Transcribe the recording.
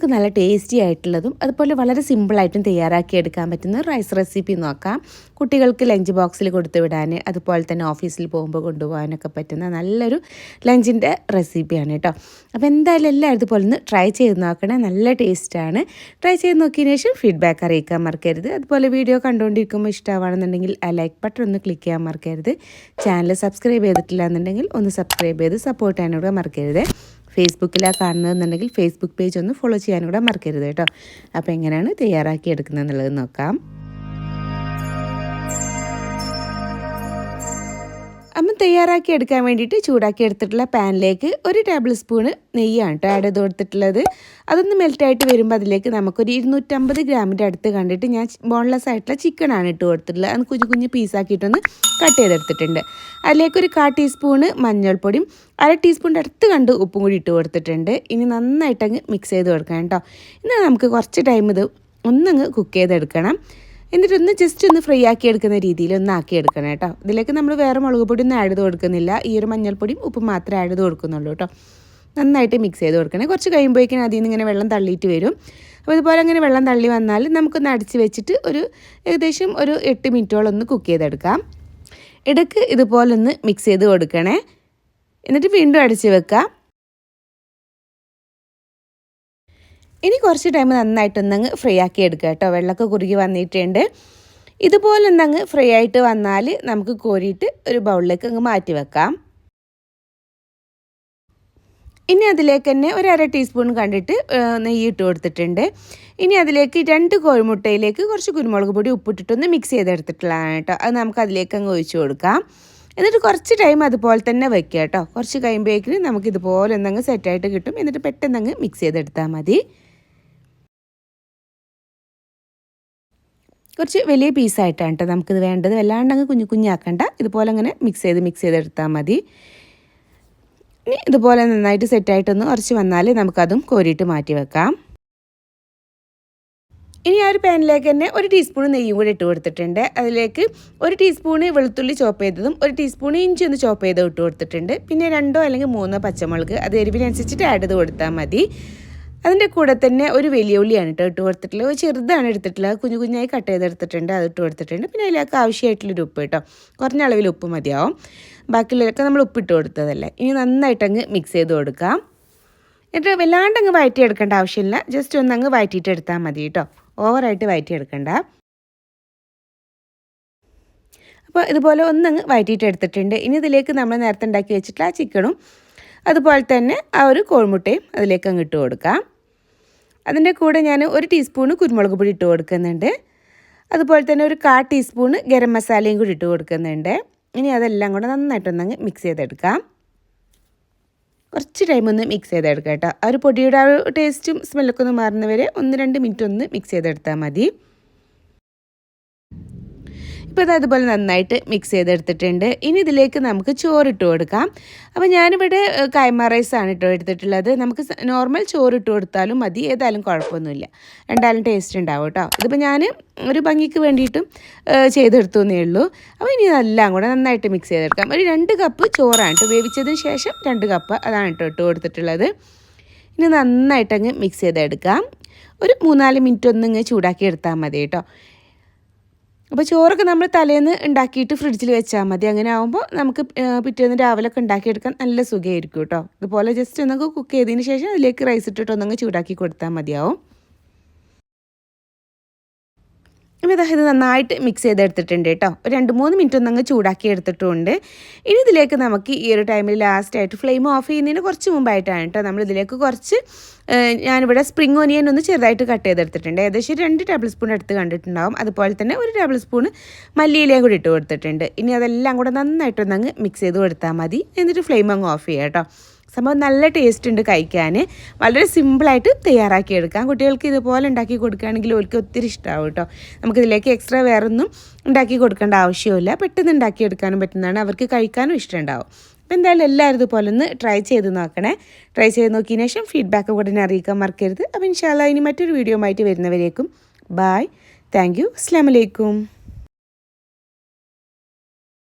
നമുക്ക് നല്ല ടേസ്റ്റി ആയിട്ടുള്ളതും അതുപോലെ വളരെ സിമ്പിളായിട്ടും തയ്യാറാക്കി എടുക്കാൻ പറ്റുന്ന റൈസ് റെസിപ്പി നോക്കാം. കുട്ടികൾക്ക് ലഞ്ച് ബോക്സിൽ കൊടുത്തു വിടാൻ അതുപോലെ തന്നെ ഓഫീസിൽ പോകുമ്പോൾ കൊണ്ടുപോകാനൊക്കെ പറ്റുന്ന നല്ലൊരു ലഞ്ചിന്റെ റെസിപ്പിയാണ് കേട്ടോ അപ്പോൾ എന്തായാലും എല്ലാവരും ഇതുപോലെ ഒന്ന് ട്രൈ ചെയ്ത് നോക്കണേ നല്ല ടേസ്റ്റാണ് ട്രൈ ചെയ്ത് നോക്കിയതിന് ശേഷം ഫീഡ്ബാക്ക് അറിയിക്കാൻ മറക്കരുത്. അതുപോലെ വീഡിയോ കണ്ടുകൊണ്ടിരിക്കുമ്പോൾ ഇഷ്ടമാണെന്നുണ്ടെങ്കിൽ ആ ലൈക്ക് ബട്ടൺ ഒന്ന് ക്ലിക്ക് ചെയ്യാൻ മറക്കരുത്. ചാനൽ സബ്സ്ക്രൈബ് ചെയ്തിട്ടില്ല എന്നുണ്ടെങ്കിൽ ഒന്ന് സബ്സ്ക്രൈബ് ചെയ്ത് സപ്പോർട്ട് ചെയ്യാനോട് മറക്കരുത്. ഫേസ്ബുക്കിലാണ് കാണുന്നതെന്നുണ്ടെങ്കിൽ ഫേസ്ബുക്ക് പേജ് ഒന്ന് ഫോളോ ചെയ്യാനും കൂടെ മറക്കരുത് കേട്ടോ. അപ്പോൾ എങ്ങനെയാണ് തയ്യാറാക്കി എടുക്കുന്നത് എന്നുള്ളത് നോക്കാം. തയ്യാറാക്കി എടുക്കാൻ വേണ്ടിയിട്ട് ചൂടാക്കി എടുത്തിട്ടുള്ള പാനിലേക്ക് ഒരു ടേബിൾ സ്പൂണ് നെയ്യാണ് കേട്ടോ ആഡ് ചെയ്ത് കൊടുത്തിട്ടുള്ളത്. അതൊന്ന് മെൽറ്റായിട്ട് വരുമ്പോൾ അതിലേക്ക് നമുക്കൊരു ഇരുന്നൂറ്റമ്പത് ഗ്രാമിന്റെ അടുത്ത് കണ്ടിട്ട് ഞാൻ ബോൺലെസ് ആയിട്ടുള്ള ചിക്കനാണ് ഇട്ട് കൊടുത്തിട്ടുള്ളത്. അത് കുഞ്ഞു കുഞ്ഞു പീസാക്കിയിട്ടൊന്ന് കട്ട് ചെയ്തെടുത്തിട്ടുണ്ട്. അതിലേക്ക് ഒരു കാ ടീസ്പൂണ് മഞ്ഞൾപ്പൊടിയും അര ടീസ്പൂണിന്റെ അടുത്ത് കണ്ട് ഉപ്പും കൂടി ഇട്ട് കൊടുത്തിട്ടുണ്ട്. ഇനി നന്നായിട്ടങ്ങ് മിക്സ് ചെയ്ത് കൊടുക്കണം കേട്ടോ ഇന്ന് നമുക്ക് കുറച്ച് ടൈം ഇത് ഒന്നങ്ങ് കുക്ക് ചെയ്തെടുക്കണം. എന്നിട്ടൊന്ന് ജസ്റ്റ് ഒന്ന് ഫ്രൈ ആക്കി എടുക്കുന്ന രീതിയിൽ ഒന്ന് ആക്കി എടുക്കണം കേട്ടോ. ഇതിലേക്ക് നമ്മൾ വേറെ മുളക് പൊടി ഒന്നും ആഡ് ചെയ്ത് കൊടുക്കുന്നില്ല. ഈ ഒരു മഞ്ഞൾപ്പൊടിയും ഉപ്പും മാത്രമേ ആഡ് ചെയ്ത് കൊടുക്കുന്നുള്ളൂ കേട്ടോ. നന്നായിട്ട് മിക്സ് ചെയ്ത് കൊടുക്കണേ. കുറച്ച് കഴിയുമ്പോഴേക്കും അതിൽ നിന്ന് ഇങ്ങനെ വെള്ളം തള്ളിയിട്ട് വരും. അപ്പോൾ ഇതുപോലെ അങ്ങനെ വെള്ളം തള്ളി വന്നാൽ നമുക്കൊന്ന് അടിച്ച് വെച്ചിട്ട് ഒരു ഏകദേശം ഒരു എട്ട് മിനിറ്റോളം ഒന്ന് കുക്ക് ചെയ്തെടുക്കാം. ഇടയ്ക്ക് ഇതുപോലൊന്ന് മിക്സ് ചെയ്ത് കൊടുക്കണേ. എന്നിട്ട് വീണ്ടും അടിച്ച് വെക്കാം. ഇനി കുറച്ച് ടൈം നന്നായിട്ടൊന്നങ്ങ് ഫ്രൈ ആക്കി എടുക്കുക കേട്ടോ. വെള്ളമൊക്കെ കുറുകി വന്നിട്ടുണ്ട്. ഇതുപോലെ ഒന്നങ്ങ് ഫ്രൈ ആയിട്ട് വന്നാൽ നമുക്ക് കോരിയിട്ട് ഒരു ബൗളിലേക്ക് അങ്ങ് മാറ്റി വെക്കാം. ഇനി അതിലേക്ക് തന്നെ ഒരു അര ടീസ്പൂൺ കണ്ടിട്ട് നെയ്യ് ഇട്ട് കൊടുത്തിട്ടുണ്ട്. ഇനി അതിലേക്ക് രണ്ട് കോഴിമുട്ടയിലേക്ക് കുറച്ച് കുരുമുളക് പൊടി ഉപ്പിട്ടിട്ടൊന്ന് മിക്സ് ചെയ്തെടുത്തിട്ടുള്ളതാണ് കേട്ടോ. അത് നമുക്ക് അതിലേക്ക് അങ്ങ് ഒഴിച്ചു കൊടുക്കാം. എന്നിട്ട് കുറച്ച് ടൈം അതുപോലെ തന്നെ വെക്കുക കേട്ടോ. കുറച്ച് കഴിയുമ്പോഴേക്കും നമുക്ക് ഇതുപോലെ ഒന്നങ്ങ് സെറ്റായിട്ട് കിട്ടും. എന്നിട്ട് പെട്ടെന്ന് അങ്ങ് മിക്സ് ചെയ്തെടുത്താൽ മതി. കുറച്ച് വലിയ പീസായിട്ടാണ് കേട്ടോ നമുക്കിത് വേണ്ടത്. വല്ലാണ്ട് അങ്ങ് കുഞ്ഞു കുഞ്ഞാക്കണ്ട. ഇതുപോലെ അങ്ങനെ മിക്സ് ചെയ്ത് മിക്സ് ചെയ്തെടുത്താൽ മതി. ഇനി ഇതുപോലെ നന്നായിട്ട് സെറ്റായിട്ടൊന്ന് കുറച്ച് വന്നാൽ നമുക്കതും കോരിയിട്ട് മാറ്റി വെക്കാം. ഇനി ആ ഒരു പാനിലേക്ക് തന്നെ ഒരു ടീസ്പൂൺ നെയ്യും കൂടി ഇട്ട് കൊടുത്തിട്ടുണ്ട്. അതിലേക്ക് ഒരു ടീസ്പൂണ് വെളുത്തുള്ളി ചോപ്പ് ചെയ്തതും ഒരു ടീസ്പൂൺ ഇഞ്ചി ഒന്ന് ചോപ്പ് ചെയ്ത് ഇട്ട് കൊടുത്തിട്ടുണ്ട്. പിന്നെ രണ്ടോ അല്ലെങ്കിൽ മൂന്നോ പച്ചമുളക് അത് എരിവിനനുസരിച്ചിട്ട് ആഡ് ചെയ്ത് കൊടുത്താൽ മതി. അതിന്റെ കൂടെ തന്നെ ഒരു വലിയ ഉള്ളിയാണ് കേട്ടോ ഇട്ട് കൊടുത്തിട്ടുള്ളത്. ഒരു ചെറുതാണ് എടുത്തിട്ടില്ല കുഞ്ഞു കുഞ്ഞായി കട്ട് ചെയ്തെടുത്തിട്ടുണ്ട് അത് ഇട്ട് കൊടുത്തിട്ടുണ്ട്. പിന്നെ അതിലേക്ക് ആവശ്യമായിട്ടുള്ളൊരു ഉപ്പ് കേട്ടോ. കുറഞ്ഞ അളവിൽ ഉപ്പ് മതിയാവും. ബാക്കിയുള്ളതൊക്കെ നമ്മൾ ഉപ്പിട്ട് കൊടുത്തതല്ലേ. ഇനി നന്നായിട്ടങ്ങ് മിക്സ് ചെയ്ത് കൊടുക്കാം. എന്നിട്ട് വല്ലാണ്ട് അങ്ങ് വയറ്റി എടുക്കേണ്ട ആവശ്യമില്ല. ജസ്റ്റ് ഒന്ന് അങ്ങ് വയറ്റിയിട്ട് എടുത്താൽ മതി കേട്ടോ. ഓവറായിട്ട് വയറ്റി എടുക്കണ്ട അപ്പോൾ ഇതുപോലെ ഒന്നങ്ങ് വയറ്റിയിട്ട് എടുത്തിട്ടുണ്ട്. ഇനി ഇതിലേക്ക് നമ്മൾ നേരത്തെ ഉണ്ടാക്കി വെച്ചിട്ടുള്ള ആ ചിക്കനും അതുപോലെ തന്നെ ആ ഒരു കോഴിമുട്ടയും അതിലേക്ക് അങ്ങ് ഇട്ട് കൊടുക്കാം. അതിന്റെ കൂടെ ഞാൻ ഒരു ടീസ്പൂണ് കുരുമുളക് പൊടി ഇട്ട് കൊടുക്കുന്നുണ്ട്. അതുപോലെ തന്നെ ഒരു കാ ടീസ്പൂണ് ഗരം മസാലയും കൂടി ഇട്ട് കൊടുക്കുന്നുണ്ട്. ഇനി അതെല്ലാം കൂടെ നന്നായിട്ടൊന്നങ്ങ് മിക്സ് ചെയ്തെടുക്കാം. കുറച്ച് ടൈം ഒന്ന് മിക്സ് ചെയ്തെടുക്കാം കേട്ടോ. ആ ഒരു പൊടിയുടെ ആ ഒരു ടേസ്റ്റും സ്മെല്ലൊക്കെ ഒന്ന് മാറുന്നവരെ ഒന്ന് രണ്ട് മിനിറ്റ് ഒന്ന് മിക്സ് ചെയ്തെടുത്താൽ മതി. ഇപ്പോൾ ഇത് അതുപോലെ നന്നായിട്ട് മിക്സ് ചെയ്തെടുത്തിട്ടുണ്ട്. ഇനി ഇതിലേക്ക് നമുക്ക് ചോറിട്ട് കൊടുക്കാം. അപ്പോൾ ഞാനിവിടെ കൈമ റൈസാണ് ഇട്ടോ എടുത്തിട്ടുള്ളത്. നമുക്ക് നോർമൽ ചോറ് ഇട്ട് കൊടുത്താലും മതി. ഏതായാലും കുഴപ്പമൊന്നുമില്ല. രണ്ടാലും ടേസ്റ്റ് ഉണ്ടാവും കേട്ടോ ഇതിപ്പോൾ ഞാൻ ഒരു ഭംഗിക്ക് വേണ്ടിയിട്ടും ചെയ്തെടുത്തു എന്നേ ഉള്ളൂ. അപ്പോൾ ഇനി എല്ലാം കൂടെ നന്നായിട്ട് മിക്സ് ചെയ്തെടുക്കാം. ഒരു രണ്ട് കപ്പ് ചോറാണ് വേവിച്ചതിന് ശേഷം രണ്ട് കപ്പ് അതാണ് കേട്ടോ ഇട്ട് കൊടുത്തിട്ടുള്ളത്. ഇനി നന്നായിട്ടങ്ങ് മിക്സ് ചെയ്തെടുക്കാം. ഒരു മൂന്നാൽ മിനിറ്റ് ഒന്നിങ്ങ് ചൂടാക്കി എടുത്താൽ മതി കേട്ടോ അപ്പോൾ ചോറൊക്കെ നമ്മൾ തലേന്ന് ഉണ്ടാക്കിയിട്ട് ഫ്രിഡ്ജിൽ വെച്ചാൽ മതി. അങ്ങനെ ആകുമ്പോൾ നമുക്ക് പിറ്റേന്ന് രാവിലെ ഒക്കെ ഉണ്ടാക്കിയെടുക്കാൻ നല്ല സുഖമായിരിക്കും കേട്ടോ ഇതുപോലെ ജസ്റ്റ് ഒന്നൊക്കെ കുക്ക് ചെയ്തതിന് ശേഷം അതിലേക്ക് റൈസ് ഇട്ടിട്ട് ഒന്നങ്ങ് ചൂടാക്കി കൊടുത്താൽ മതിയാവും. ഇനി ഇതാ ഇത് നന്നായിട്ട് മിക്സ് ചെയ്തെടുത്തിട്ടുണ്ട് കേട്ടോ. ഒരു രണ്ട് മൂന്ന് മിനിറ്റ് ഒന്നങ്ങ് ചൂടാക്കി എടുത്തിട്ടുണ്ട്. ഇനി ഇതിലേക്ക് നമുക്ക് ഈ ഒരു ടൈമിൽ ലാസ്റ്റായിട്ട് ഫ്ലെയിം ഓഫ് ചെയ്യുന്നതിന് കുറച്ച് മുമ്പായിട്ടാണ് കേട്ടോ നമ്മൾ ഇതിലേക്ക് കുറച്ച് ഞാനിവിടെ സ്പ്രിംഗ് ഓനിയൻ ഒന്ന് ചെറുതായിട്ട് കട്ട് ചെയ്തെടുത്തിട്ടുണ്ട്. ഏകദേശം രണ്ട് ടേബിൾ സ്പൂൺ എടുത്ത് കണ്ടിട്ടുണ്ടാവും. അതുപോലെ തന്നെ ഒരു ടേബിൾ സ്പൂൺ മല്ലിയിലയും കൂടി ഇട്ട് കൊടുത്തിട്ടുണ്ട്. ഇനി അതെല്ലാം കൂടെ നന്നായിട്ടൊന്നങ്ങ് മിക്സ് ചെയ്ത് കൊടുത്താൽ മതി. എന്നിട്ട് ഫ്ലെയിം അങ്ങ് ഓഫ് ചെയ്യാം കേട്ടോ. സംഭവം നല്ല ടേസ്റ്റ് ഉണ്ട് കഴിക്കാൻ. വളരെ സിമ്പിളായിട്ട് തയ്യാറാക്കി എടുക്കാം. കുട്ടികൾക്ക് ഇതുപോലെ ഉണ്ടാക്കി കൊടുക്കുകയാണെങ്കിൽ അവർക്ക് ഒത്തിരി ഇഷ്ടമാവും കേട്ടോ. നമുക്കിതിലേക്ക് എക്സ്ട്രാ വേറൊന്നും ഉണ്ടാക്കി കൊടുക്കേണ്ട ആവശ്യമില്ല പെട്ടെന്ന് ഉണ്ടാക്കിയെടുക്കാനും പറ്റുന്നതാണ്. അവർക്ക് കഴിക്കാനും ഇഷ്ടമുണ്ടാവും. അപ്പോൾ എന്തായാലും എല്ലാവരും ഇതുപോലെ ഒന്ന് ട്രൈ ചെയ്ത് നോക്കണേ. ട്രൈ ചെയ്ത് നോക്കിയതിന് ശേഷം ഫീഡ്ബാക്ക് ഉടനെ അറിയിക്കാൻ മറക്കരുത്. അപ്പോൾ ഇൻഷാല്ല ഇനി മറ്റൊരു വീഡിയോ ആയിട്ട് വരുന്നവരേക്കും. Bye thank you അസ്ലാമലൈക്കും